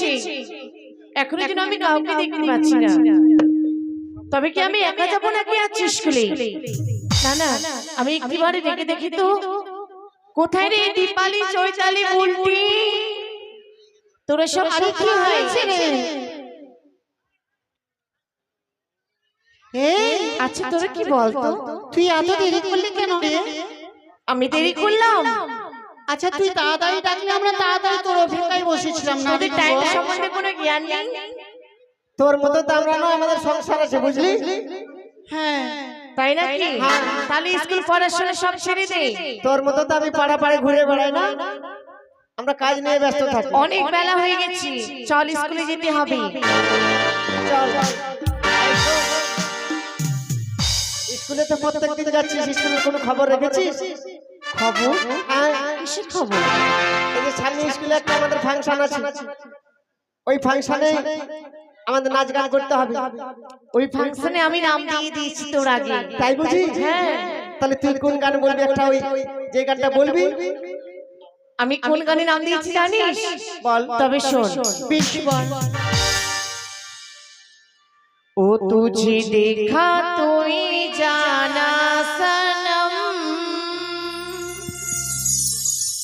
গেছে এখনও যেন আমি কাউকে দেখতে পাচ্ছি না। তবে কি আমি একা যাব নাকি আছি স্কুলে না না আমি একটিবারে ডেকে দেখি তো কোথায় রে দীপালি চৈতালি বুলটি? তোরা সব আরও কি হয়েছে রে? আচ্ছা তোরা কি বলতো? তুই এত দেরি করলি কেন রে? আমি দেরি করলাম। আচ্ছা তুই তাড়াতাড়ি ডাকলে আমরা তাড়াতাড়ি তোর অপেক্ষায় বসেছিলাম না তোদের টাইম সম্বন্ধে কোনো জ্ঞান নেই? তোর মতো তো আমরা নয় আমাদের সংসার আছে বুঝলি? হ্যাঁ। তাই নাকি? তাহলে স্কুল পড়াশোনা সব ছেড়ে দে। তোর মতো তো আমি পাড়া পাড়ে ঘুরে বেড়াই না। আমরা কাজ নিয়ে ব্যস্ত থাকি। অনেক বেলা হয়ে গেছে। চল স্কুলে যেতে হবে। চল স্কুলে তো প্রত্যেকদিন যাচ্ছিস স্কুলের কোনো খবর রেখেছিস? খবর হ্যাঁ। এই স্কুলে একটা আমাদের ফাংশন আছে। ওই ফাংশনে আমাদের নাচ গান করতে হবে। ওই ফাংশনে আমি নাম দিয়ে দিয়েছি তোর আগে। তাই বুঝি? হ্যাঁ। তাহলে তুই কোন গান বলবি? একটা ওই যে গানটা বলবি? আমি কোন গানে নাম দিয়েছি জানিস? বল। তবে শোন। বৃষ্টি বল। ও তুঝি দেখা তুই জানা সানা।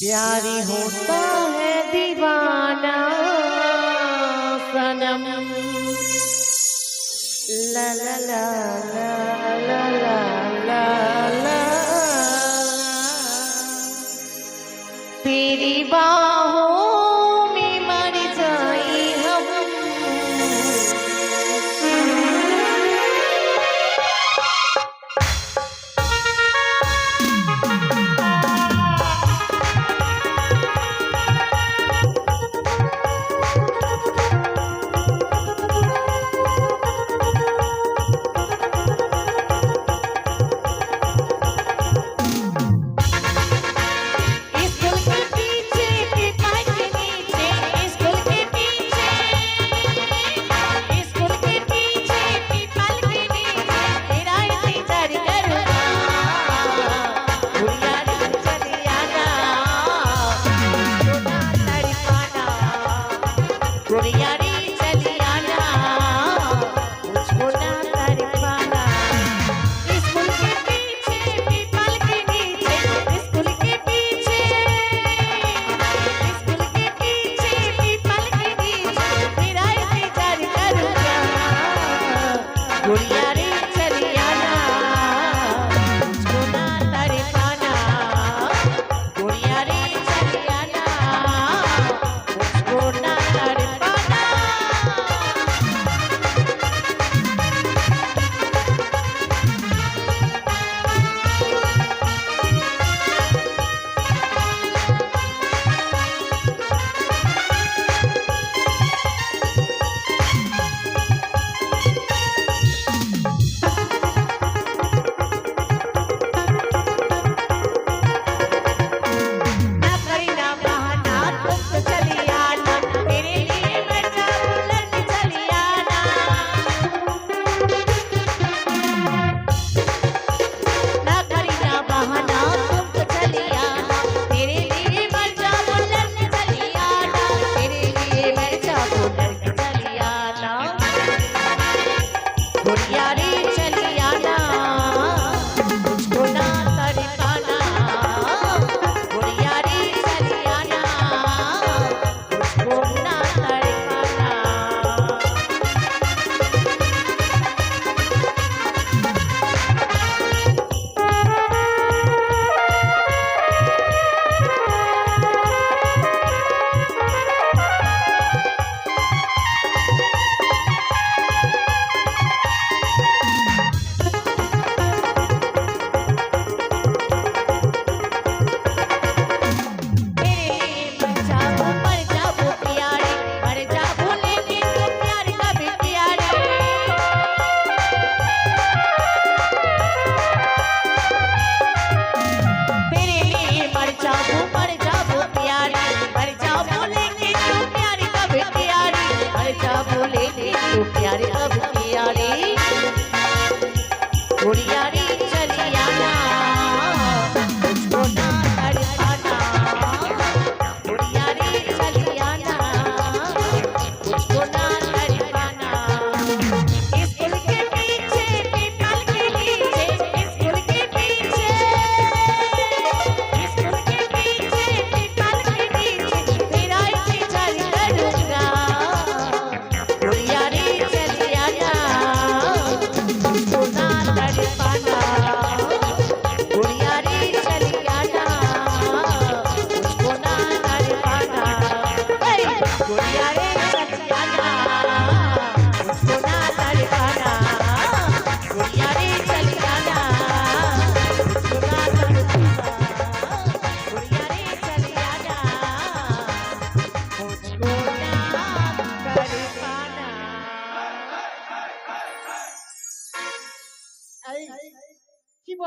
प्यारी होता है दीवाना सनम। ला ला ला ला ला।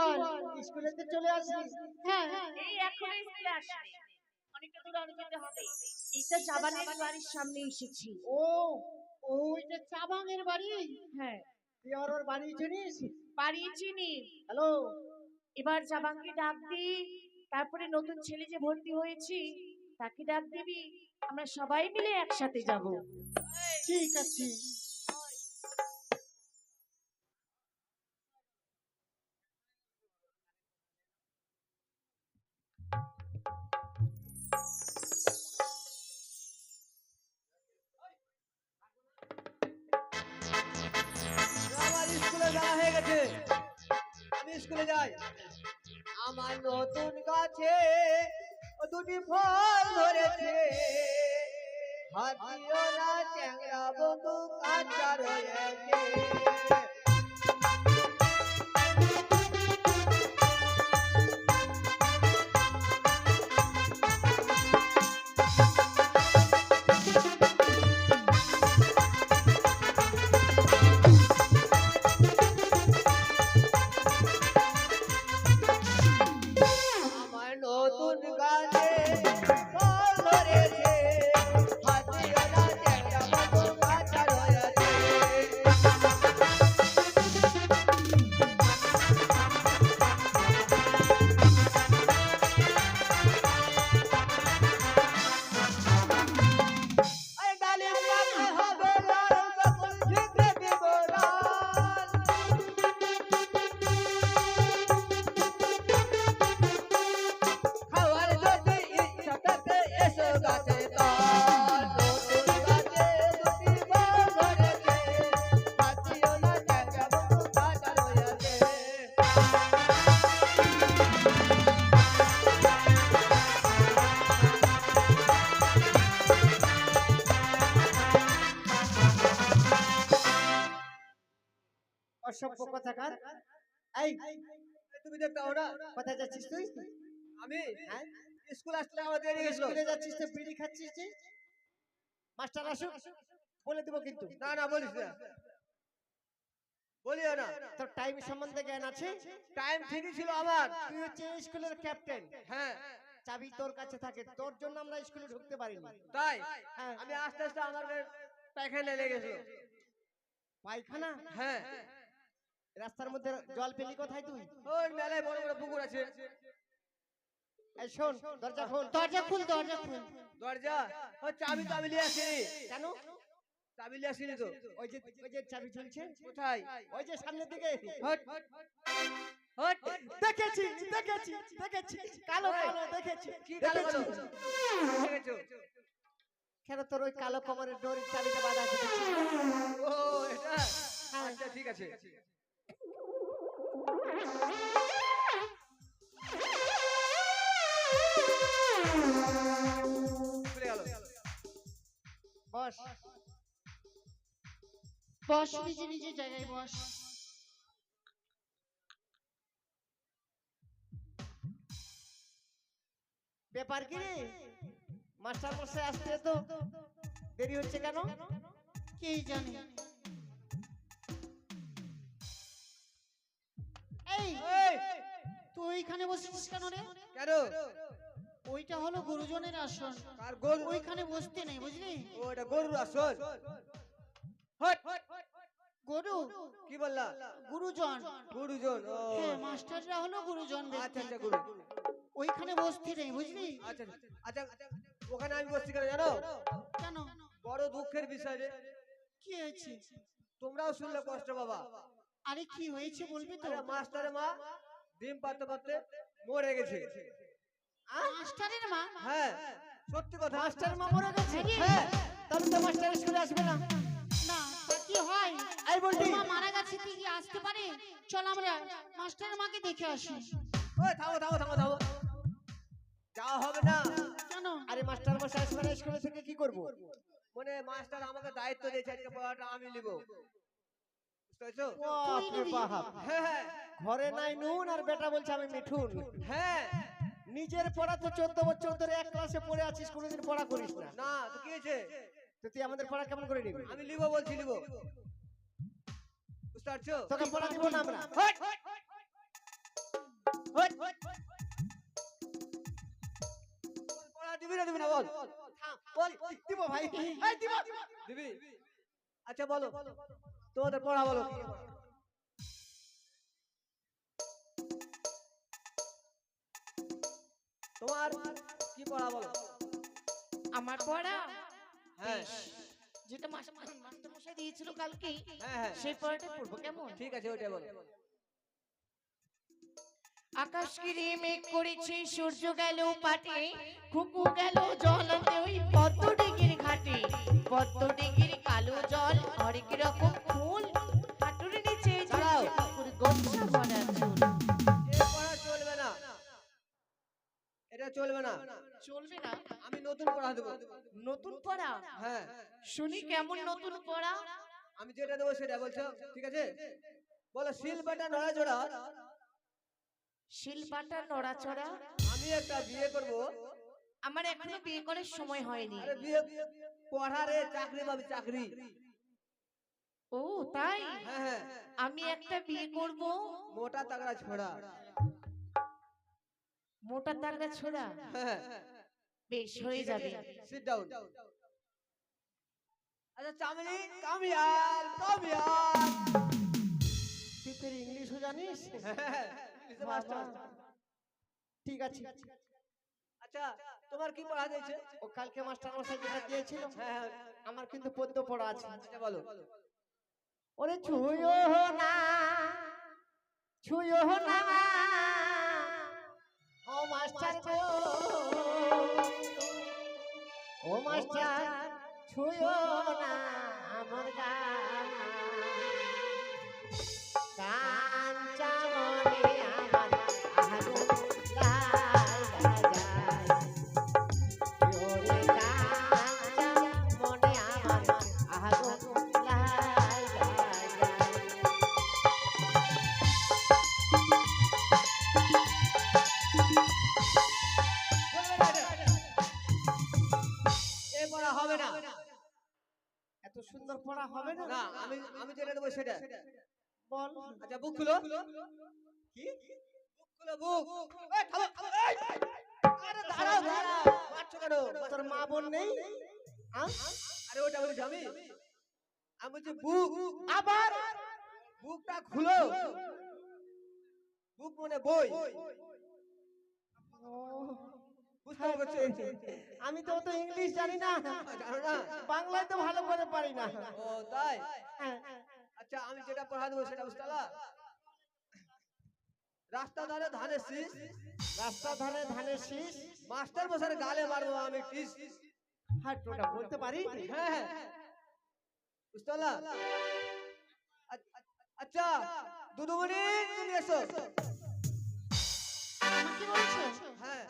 বল। স্কুলেতে চলে আসিস। হ্যাঁ এই এখনও স্কুলে আসেনি অনেকটা দূর আরও যেতে হবে। এইটা চাবানের বাড়ির সামনে এসেছি। ও ওইটা চাবাঙের বাড়ি? হ্যাঁ। তুই আর ওর বাড়ি চিনিস? বাড়ি চিনি। হ্যালো? এবার চাবানকে ডাক দি। তারপরে নতুন ছেলে যে ভর্তি হয়েছি তাকে ডাক দিবি। আমরা সবাই মিলে একসাথে যাব। ঠিক আছে। স্কুলে যাই আমার নতুন গাছে দুটি ফল ধরেছে। হাতিও না চ্যাংরা বন্ধু কাঁচা রয়েছে। অসভ্য কথাকার। এই তুমি দেখতে না। কোথায় যাচ্ছিস তুই? আমি স্কুল আসলে আমার দেরি হয়েছিল স্কুলে যাচ্ছিস তো বিড়ি খাচ্ছিস মাস্টার আসুক বলে দেবো কিন্তু। না না বলিস না। বলিও না। তোর টাইম সম্বন্ধে জ্ঞান আছে? টাইম ঠিকই ছিল আমার। তুই হচ্ছে স্কুলের ক্যাপ্টেন হ্যাঁ। চাবি তোর কাছে থাকে। তোর জন্য আমরা স্কুলে ঢুকতে পারিনি। তাই? হ্যাঁ। আমি আস্তে আস্তে আমার পায়খানা লেগেছিল পায়খানা? হ্যাঁ। রাস্তার মধ্যে জল পেলি কোথায় তুই? ওই মেলায় বড় বড় পুকুর আছে। এই শোন দরজা খোল। দরজা খুল দরজা খুল। দরজা? ও চাবি তো আমি নিয়ে আসিনি। কেন? চাবি নিয়ে আসিনি তো। ওই যে ওই যে চাবি ঝুলছে কোথায়? ওই যে সামনের দিকে। হট। হট। দেখেছি দেখেছি দেখেছি। কালো কালো দেখেছি। কি কালো কালো? দেখেছ। কেন তোর ওই কালো কমরের ডোর চাবিটা বাঁধা আছে? ও এটা? আচ্ছা ঠিক আছে। বস। বস নিজে নিজে জায়গায় বস। ব্যাপার কি রে? মাস্টার মশাই আসতে তো দেরি হচ্ছে কেন? কেই জানে? এই এই, তুই এখানে বসেছিস কেন রে? কেন? ওইটা হলো গুরুজনের আসন। কার গরু? ওইখানে বসতে নেই বুঝলি? গরুর আসন গরু? কি বললা? গুরুজন। গুরুজন হ্যাঁ মাস্টাররা হলো গুরুজন আচ্ছা আচ্ছা গুরু। ওইখানে বসতে নেই বুঝলি? আচ্ছা আচ্ছা ওখানে আমি বসছি কেন জানো? কেন? বড় দুঃখের বিষয় রে। কি হয়েছে? তোমরাও শুনলে কষ্ট বাবা। আরে কি হয়েছে বলবি তো? আরে মাস্টারের মা ডিম পাততে পাততে মরে গেছে। মাস্টারের মা? হ্যাঁ সত্যি কথা। মাস্টার মা মরে গেছে? হ্যাঁ তাহলে তো মাস্টার স্কুলে আসবে না। না কি হয়? এই বলছি। মা মারা গেছে তুই কি আসতে পারে? চল আমরা মাস্টারের মাকে দেখে আসি। ওই থামো থামো থামো থামো। যাওয়া হবে না। কেন? আরে মাস্টার মশাই আসবে স্কুল থেকে কি করব? মানে মাস্টার আমাকে দায়িত্ব দিয়েছে আজকে পড়াটা আমি নিব। হ্যাঁ হ্যাঁ। ঘরে নাই নুন আর বেটা বলছে আমি মিঠুন। হ্যাঁ। নিজের পড়া তো চোদ্দ বছর ধরে এক ক্লাসে পড়ে আছিস কোনোদিন পড়া করিস না। না তো কি হয়েছে? তো তুই আমাদের পড়া কেমন করে নিবি? আমি নিব বলছি বুঝতে পারছ? তোকে পড়া দিব না আমরা। হট! হট! পড়া দিবি না দিবি না বল। বল দিব ভাই। এই দিব। দিবি। আচ্ছা বলো। তোমাদের পড়া বলো। তোমার কি পড়া বলো? আমার পড়া? হ্যাঁ। যেটা মাস্টার মাস্টার মশাই দিয়েছিল কালকে হ্যাঁ হ্যাঁ। সেই পড়াটা পড়ব কেমন? ঠিক আছে ওইটাই বলো। আকাশ কিরে মেঘ করেছে সূর্য গেল পাটে কুকু গেল জল আনতে ওই পদ্ম ডিগির ঘাটে। পদ্ম ডিগির কালো জল হরেক রকম ফুল এটা চলবে না। চলবে না। আমি নতুন পড়া দেবো। নতুন পড়া? হ্যাঁ। শুনি কেমন নতুন পড়া? আমি যেটা দেবো সেটা বলছো? ঠিক আছে? বলো শিল বাটা নড়া জোড়া শিলপাটা নড়াচড়া? আমি একটা বিয়ে করব। আমার এখনও বিয়ে করার সময় হয়নি। আরে বিয়ে পড়ারে চাকরি পাবি চাকরি। ও তাই? হ্যাঁ হ্যাঁ। আমি একটা বিয়ে করব। মোটা তাগড়া ছোড়া। মোটা তাগড়া ছোড়া। বেশ হয়ে যাবে। সিট ডাউন আচ্ছা চামড়ি কামিয়াল কামিয়াল। তুই তোর ইংলিশও জানিস? হ্যাঁ, ইংলিশে মাস্টার ঠিক আছে। আচ্ছা তোমার কি পড়া দিয়েছে ও কালকে মাস্টার মশাই যেটা দিয়েছিল হ্যাঁ হ্যাঁ। আমার কিন্তু পদ্য পড়া আছে। আচ্ছা বলো। ওরে ছুঁয়ো না ছুঁয়ো না। ও মাস্টার গো। ও মাস্টার ছুঁয়ো না আমার গান। হবে না। এত সুন্দর পড়া হবে না? না আমি আমি যেটা দেবো সেটা। বল। আচ্ছা বুক খুলো। কি? বুক খুলো বুক। এই থামো আরে দাঁড়াও দাঁড়াও। মারছো কেন? তোর মা বোন নেই? আরে ওটা বলেছি আমি। আমি বলছি বুক আবার! বুকটা খুলো। বুক মানে বই। বুঝতে পারছ? আমি তো অত ইংলিশ জানি না। জানো না? বাংলায় তো ভালো করে পারি না। ও তাই? হ্যাঁ, আচ্ছা আমি যেটা পড়া দেবো সেটা বুঝতে রাস্তা ধারে ধানের শীষ। রাস্তা ধারে ধানের শীষ। মাস্টার মশার গালে মারবো আমি টিস হাট বলতে পারি? হ্যাঁ হ্যাঁ। বুঝতে পারলা? আচ্ছা দুদুমণি তুমি এসো। বলছো? হ্যাঁ।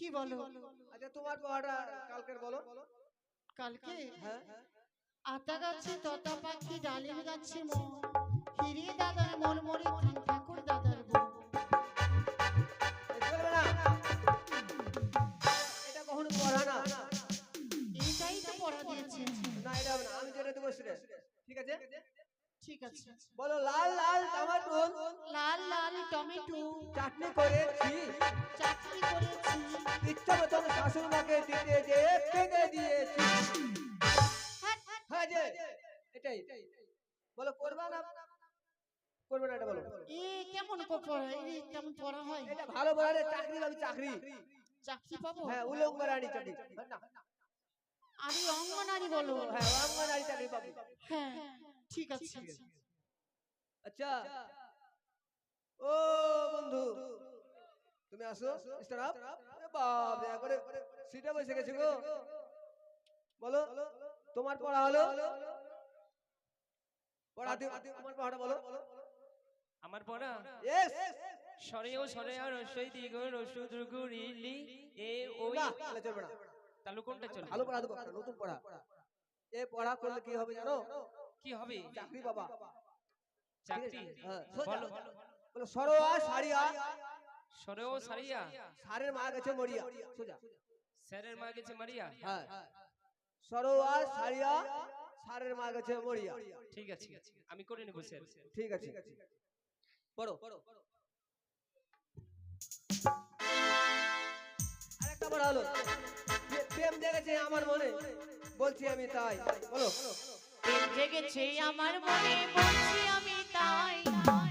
কি বলো? আচ্ছা তোমার পড়াটা কালকের বলো। কালকে? হ্যাঁ। আতা গাছে ততা পাখি ডালিম গাছে মন হিরে দাদার মন মরে ঠাকুর দাদার এটা কখনো পড়া না। এটাই তো পড়া দিয়েছে। না এটা আমি যেটা দেবো ঠিক আছে? ঠিক আছে। বলো লাল লাল টমাটো। লাল লাল টমেটো। চাটনি করেছি। চাটনি করেছি। ইচ্ছা মতন শাশুড়ি মাকে দিতে যে পেতে দিয়েছি। হ্যাঁ যে এটাই বলো করবা না? করবে না এটা বলো। এ কেমন পড়া এ কেমন পড়া হয়? এটা ভালো বলা রে চাকরি পাবি চাকরি। চাকরি পাবো? হ্যাঁ উলঙ্গ রানী চাকরি। না আরে অঙ্গনারী বলো। হ্যাঁ উলঙ্গ চাকরি পাবি। হ্যাঁ। ঠিক আছে। আচ্ছা। ও বন্ধু তুমি আসো স্টাফ বাপ করে সিটে বসে গেছি গো। বলো তোমার পড়া হলো? পড়া দিও তোমার পড়াটা বলো। আমার পড়া? ইয়েস সরে ও সরে আর রসই দিগ রসু দুর্গু এ ওই না তাহলে চলবে না। তালু কোনটা চলে ভালো পড়া দেবো নতুন পড়া। এ পড়া করলে কি হবে জানো? কি হবে? চাকরি বাবা। চাকরি হ্যাঁ, বলো। বলো। সরোয়া সারিয়া। সরে ও সারিয়া। সারের মা গেছে মরিয়া। সোজা। স্যারের মা গেছে মারিয়া? হ্যাঁ। সরোয়া সারিয়া। সারের মা গেছে মরিয়া। ঠিক আছে। আমি করে নেব স্যার। ঠিক আছে। পড়ো আরেকটা পড়া হলো প্রেম জেগেছে আমার মনে। বলছি আমি তাই। বলো। জেগেছে আমার মনে বলছি আমি তাই।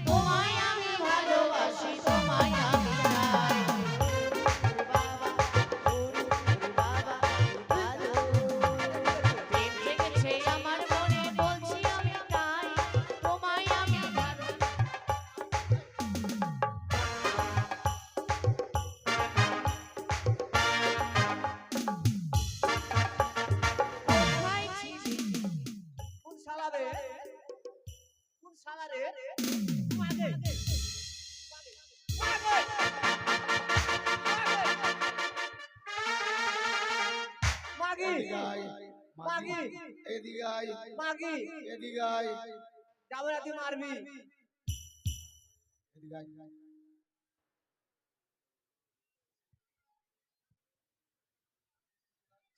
মারবি।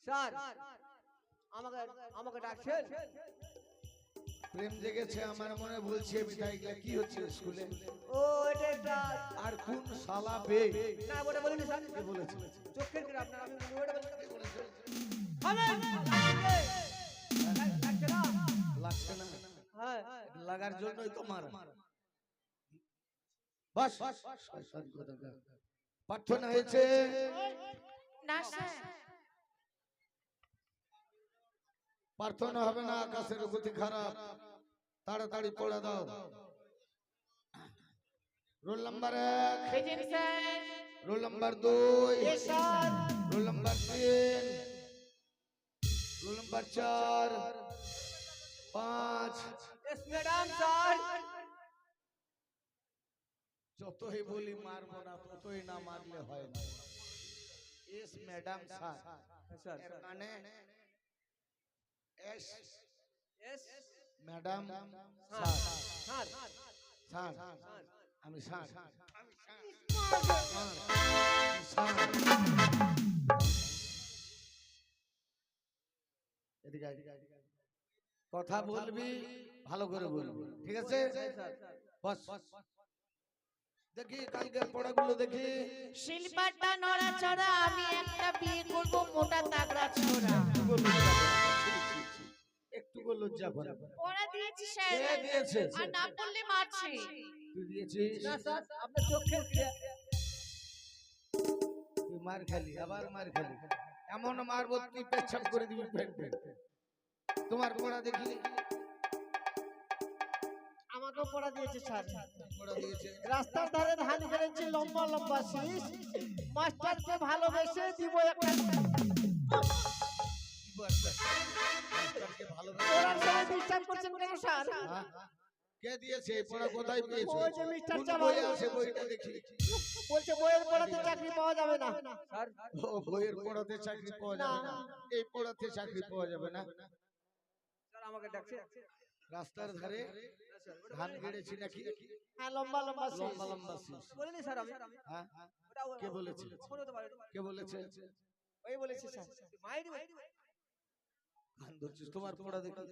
স্যার আমাকে আমাকে ডাকছেন? প্রেম জেগেছে আমার মনে বলছি বলছে বিধায়িকা কি হচ্ছে স্কুলে? ও এটা একটা আর কোন শালা বে না ওটা বলিনি স্যার। কে বলেছে? চোখের কি আপনার আমি ওটা বলেছে? হবে লাগছে না? লাগছে না। হ্যাঁ। লাগার জন্যই তো মারা। বাস। শয়তান কোথাকার। প্রার্থনা হয়েছে। না স্যার। প্রার্থনা হবে না আকাশের গতি খারাপ তাড়াতাড়ি পড়ে দাও রোল নাম্বার এক বেজেন স্যার রোল নাম্বার দুই স্যার রোল নাম্বার তিন রোল নাম্বার চার পাঁচ এস ম্যাডাম স্যার যতই বলি মারবো না ততই না মারলে হয় না এস ম্যাডাম স্যার স্যার এর মানে yes yes madam sir sir sir sir আমি স্যার এদিকে। কথা বলবি ভালো করে বলবি। ঠিক আছে? বস। দেখি কালকে পড়াগুলো দেখি। শিল্পাটা নড়া চড়া আমি একটা বিয়ে করব মোটা তাগড়া ছোড়া। একটু লজ্জা করে পড়া দিয়েছি কে স্যার দিয়েছে? আর না পড়লে মারছে। তুই দিয়েছিস? না স্যার আপনার চোখের ক্রিয়া তুই মার খালি আবার মার খালি। এমন মারবো তুই পেছাপ করে দিবি ফেন ফেন তোমার পড়া দেখি আমাকেও পড়া দিয়েছে স্যার। পড়া দিয়েছে। রাস্তার ধারে ধান ফেলেছি লম্বা লম্বা শীষ। মাস্টারকে ভালোবেসে দিব একটা দিব একটা। পড়ার সময় ডিস্টার্ব করছেন কেন স্যার হ্যাঁ? কে দিয়েছে পড়া কোথায় পেয়েছে ওই যে মিস্টার কোন বই আছে বইটা দেখি বলছে বইয়ের পড়াতে চাকরি পাওয়া যাবে না স্যার ও বইয়ের পড়াতে চাকরি পাওয়া যাবে না এই পড়াতে চাকরি পাওয়া যাবে না স্যার আমাকে ডাকছে রাস্তার ধারে ধান গেড়েছি নাকি হ্যাঁ লম্বা লম্বা লম্বা লম্বা বলিনি স্যার আমি হ্যাঁ কে বলেছে? কে বলেছে ওই বলেছে স্যার মাইরি গান ধরছিস তোমার পড়া দেখি।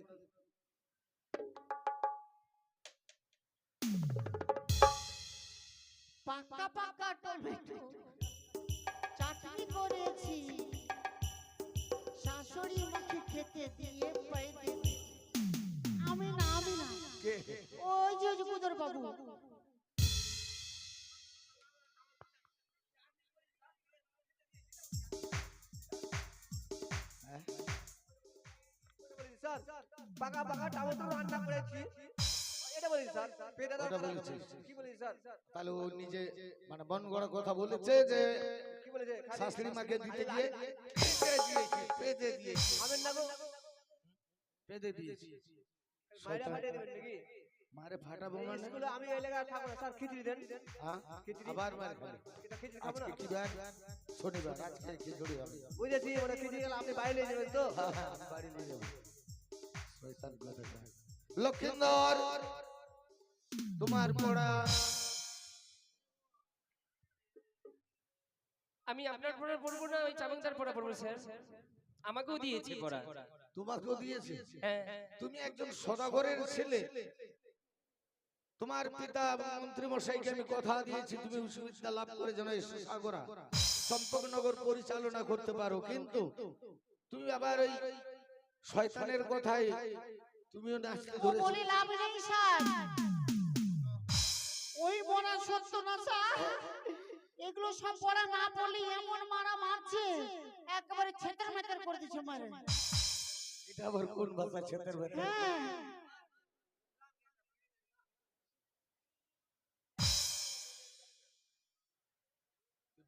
পাকা পাকা টমেটো চাটনি করেছি। শাশুড়ি মুখে খেতে দিয়ে পাইতে আমি না আমি না। কে? ওই যে বাবু। পাকা পাকা টমেটো রান্না করেছি। এটা বলি স্যার? পেটে ওটা বলেছিস। কি বলি স্যার? তাহলে ও নিজে মানে বন গড়া কথা বলেছে যে কি বলেছে? শাশুড়ি মাকে দিতে গিয়ে লাই- দিয়েছি পেঁদে দিয়েছি। আমের না গো। পেঁদে দিয়েছি। মাইরা শয়তান। দেবেন নাকি? মারে মানে স্কুলে আমি এই লেগে থাকব স্যার খিচুড়ি দেন। হ্যাঁ? আবার মার খাবে এটা খিচুড়ি খাব না? কি বার শনিবার আজকে খিচুড়ি হবে। বুঝেছি মানে খিচুড়ি গেলে আপনি বাইরে নিয়ে যাবেন তো? হ্যাঁ, হ্যাঁ, নিয়ে শয়তান। লক্ষিন্দর তোমার পড়া। আমি আপনার পড়া পড়ব না ওই চামংদার পড়া পড়ব স্যার। আমাকেও দিয়েছে। পড়া। তোমাকেও দিয়েছে। হ্যাঁ। তুমি একজন সদাগরের ছেলে। তোমার পিতা মন্ত্রী মশাইকে আমি কথা দিয়েছি তুমি বিদ্যা লাভ করে যেন সাগরা। চম্পকনগর পরিচালনা করতে পারো কিন্তু তুমি আবার ওই শয়তানের কথাই তুমিও নাচতে ও ধরেছো। বলে লাভ নেই স্যার। ওই বড়া সত্য না স্যার? এগুলো সব পড়া না পড়লে এমন মারা মারছে। একেবারে ছেতর মেতর করে দিচ্ছে মারে। এটা আবার কোন ভাষা ভাষা হ্যাঁ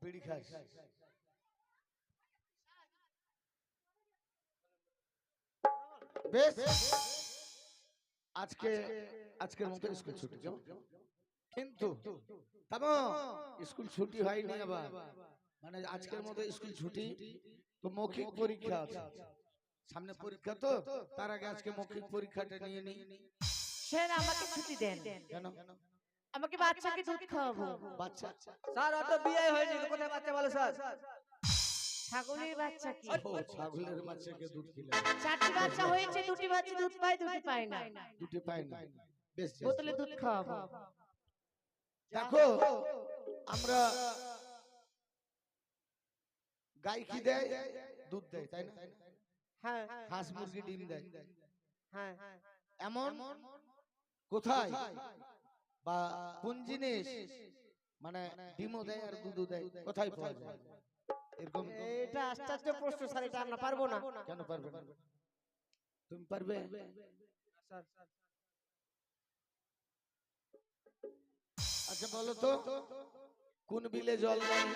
বিড়ি খাস? বেশ। আজকে আজকের মতো স্কুল ছুটি কেমন কিন্তু তামো স্কুল ছুটি হয়নি আবার। মানে আজকের মতো স্কুল ছুটি তো মৌখিক পরীক্ষা আছে। সামনে পরীক্ষা তো তার আগে আজকে মৌখিক পরীক্ষাটা নিয়ে নি স্যার আমাকে ছুটি দেন। কেন? আমাকে বাচ্চাকে দুধ খাওয়াবো। বাচ্চা। স্যার অত বিয়ে হয়নি কোথায় বাচ্চা বলো স্যার? ছাগলের বাচ্চা কি? ও ছাগলের বাচ্চাকে দুধ খেলে চারটি বাচ্চা হয়েছে দুটি বাচ্চা দুধ পায় দুটি পায় না। দুটি পায় না। বেশ বেশ। বোতলে দুধ খাওয়াবো। দেখো আমরা গাই কি দেয়? দুধ দেয় তাই না? হ্যাঁ। হাঁস মুরগি ডিম দেয়। হ্যাঁ। এমন কোথায় বা কোন জিনিস মানে ডিমও দেয় আর দুধও দেয়। কোথায় পাওয়া যায়? এরকম এটা আশ্চর্য প্রশ্ন স্যার এটা আমরা পারব না। কেন পারবে? তুমি পারবে? স্যার আচ্ছা বলো তো কোন বিলে জল নেই?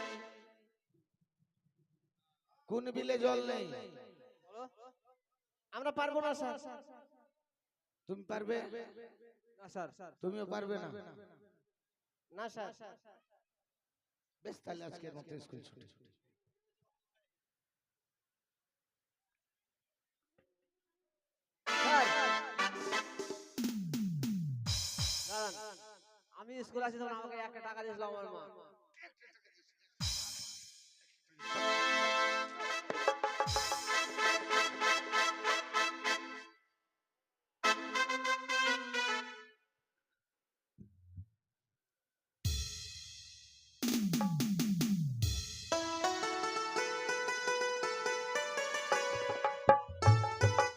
কোন বিলে জল নেই? আমরা পারব না স্যার। তুমি পারবে? না স্যার স্যার। তুমিও পারবে না? না স্যার। বেশ তাহলে আজকের মতো স্কুল ছুটি। আমি স্কুল আছি তখন আমাকে একটা টাকা দিয়েছিল আমার মা।